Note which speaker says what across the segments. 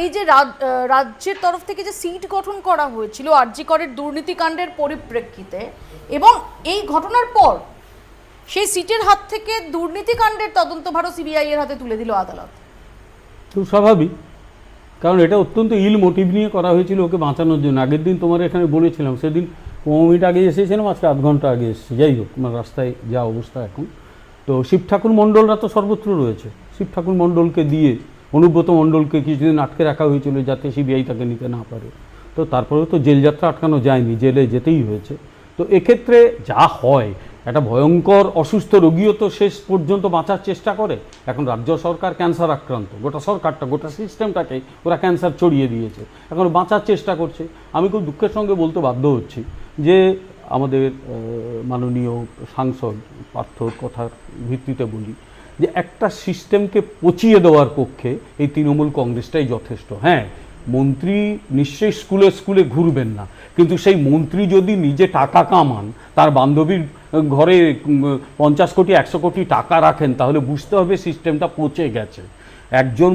Speaker 1: এই যে রাজ- রাজ্যের তরফ থেকে যে সিট গঠন করা হয়েছিল আরজি করের দুর্নীতিকাণ্ডের পরিপ্রেক্ষিতে এবং এই ঘটনার পর সেই সিটের হাত থেকে দুর্নীতিকাণ্ডের তদন্তভারও সিবিআই এর হাতে তুলে দিল আদালত।
Speaker 2: খুব স্বাভাবিক, কারণ এটা অত্যন্ত ইল মোটিভ নিয়ে করা হয়েছিল ওকে বাঁচানোর জন্য। আগের দিন তোমার এখানে বলেছিলাম, সেদিন পনেরো মিনিট আগে এসেছিলাম, আজকে আধ ঘণ্টা আগে এসেছি। যাই হোক, আমার রাস্তায় যা অবস্থা এখন। তো শিব ঠাকুর মণ্ডলরা তো সর্বত্র রয়েছে। শিব ঠাকুর মণ্ডলকে দিয়ে অনুব্রত মণ্ডলকে কিছুদিন আটকে রাখা হয়েছিল যাতে সিবিআই তাকে নিতে না পারে। তো তারপরেও তো জেলযাত্রা আটকানো যায়নি, জেলে যেতেই হয়েছে। তো এক্ষেত্রে যা হয়, একটা ভয়ঙ্কর অসুস্থ রোগীও তো শেষ পর্যন্ত বাঁচার চেষ্টা করে। এখন রাজ্য সরকার ক্যান্সার আক্রান্ত, গোটা সরকারটা, গোটা সিস্টেমটাকে ওরা ক্যান্সার ছড়িয়ে দিয়েছে। এখন বাঁচার চেষ্টা করছে। আমি খুব দুঃখের সঙ্গে বলতে বাধ্য হচ্ছি যে আমাদের মাননীয় সাংসদ পার্থর কথার ভিত্তিতে বলি যে একটা সিস্টেমকে পচিয়ে দেওয়ার পক্ষে এই তৃণমূল কংগ্রেসটাই যথেষ্ট। হ্যাঁ মন্ত্রী নিশ্চয়ই স্কুলে স্কুলে ঘুরবেন না, কিন্তু সেই মন্ত্রী যদি নিজে টাকা কামান, তার বান্ধবীর ঘরে পঞ্চাশ কোটি, একশো কোটি টাকা রাখেন, তাহলে বুঝতে হবে সিস্টেমটা পচে গেছে। একজন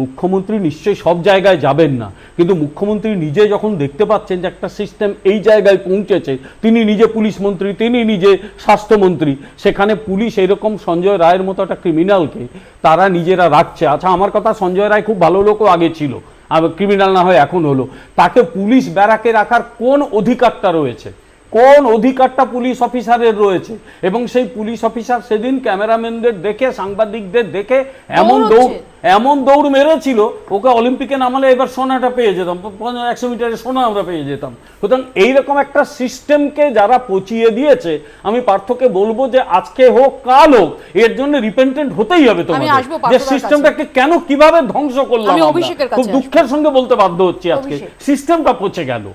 Speaker 2: মুখ্যমন্ত্রী নিশ্চয়ই সব জায়গায় যাবেন না। কিন্তু মুখ্যমন্ত্রী নিজে যখন দেখতে পাচ্ছেন যে একটা সিস্টেম এই জায়গায় পৌঁছেছে, তিনি নিজে পুলিশ মন্ত্রী, তিনি নিজে স্বাস্থ্যমন্ত্রী সেখানে পুলিশ এরকম সঞ্জয় রায়ের মতো একটা ক্রিমিনালকে তারা নিজেরা রাখছে। আচ্ছা আমার কথা সঞ্জয় রায় খুব ভালো লোকও আগে ছিল ক্রিমিনাল না হয় এখন হলো। তাকে পুলিশ ব্যারাকে রাখার কোন অধিকারটা রয়েছে? কোন অধিকারটা পুলিশ অফিসারের রয়েছে? এবং সেই পুলিশ অফিসার সেদিন ক্যামেরাম্যানদের দেখে সাংবাদিকদের দেখে এমন দৌড় এমন দৌড় মেরেছিল ওকে অলিম্পিকে নামালে এবার সোনাটা পেয়ে যেতাম একশো মিটারে সোনা আমরা পেয়ে যেতাম। সুতরাং এইরকম একটা সিস্টেমকে যারা পচিয়ে দিয়েছে আমি পার্থকে বলব যে আজকে হোক কাল হোক এর জন্য রিপেন্টেন্ট হতেই হবে তোমাদের। যে সিস্টেমটাকে কেন কীভাবে ধ্বংস করলাম খুব দুঃখের সঙ্গে বলতে বাধ্য হচ্ছি আজকে। সিস্টেমটা পচে গেল।